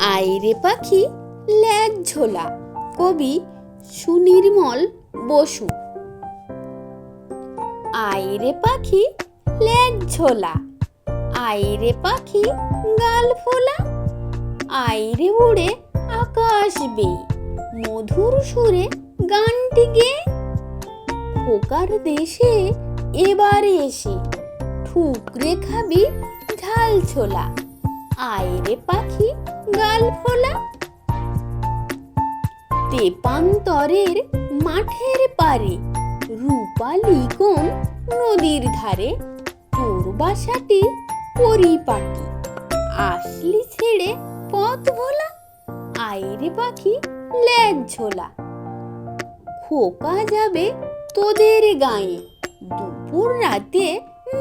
আইরে পাখি ল্যাজ ঝোলা। কবি সুনির্মল বসু। আইরে পাখি ল্যাজ ঝোলা। আইরে পাখি, গাল ফোলা। আইরে উড়ে আকাশ বে মধুর সুরে গানটি গে খোকার দেশে এবারে এসে। ঠুকরে খাবি ঝাল। ছোলা আয়রে পাখি, গাল ফোলা। তেপান্তরের মাঠের পারে রূপালি কোন নদীর ধারে? তোর বাসাটি পরিপাটি, আসলি ছেড়ে পথ ভোলা। আইরে পাখি ল্যাজ ঝোলা। খোকা যাবে তোদের গায়ে, দুপুর রাতে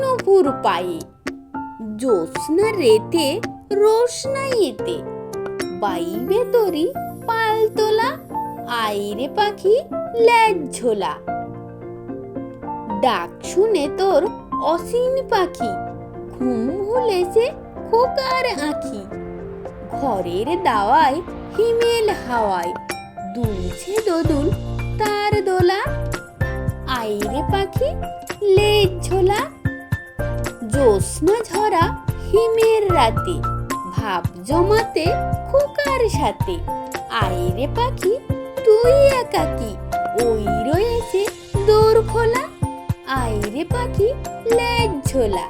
নপুর পায়ে। জ্যোৎস্না রেতে রোশনা এতে বাইবে তোরি পালতোলা আইরে পাখি ল্যাজ ঝোলা। ডাক শুনে তোর অসীন পাখি, ঘুম ভুলেছে খোকার আঁখি। ঘরের দাওয়ায় হিমেল হাওয়ায় দুলছে দোদুল তার দোলা। আইরে পাখি লেজ ঝোলা, জ্যোৎস্না ঝরা হিমের রাতে। ভাব জমাতে খোকার সাথে। আইরে পাখি, তুই একাকি ওই রয়েছে দোর খোলা আইরে পাখি, লেজ ঝোলা।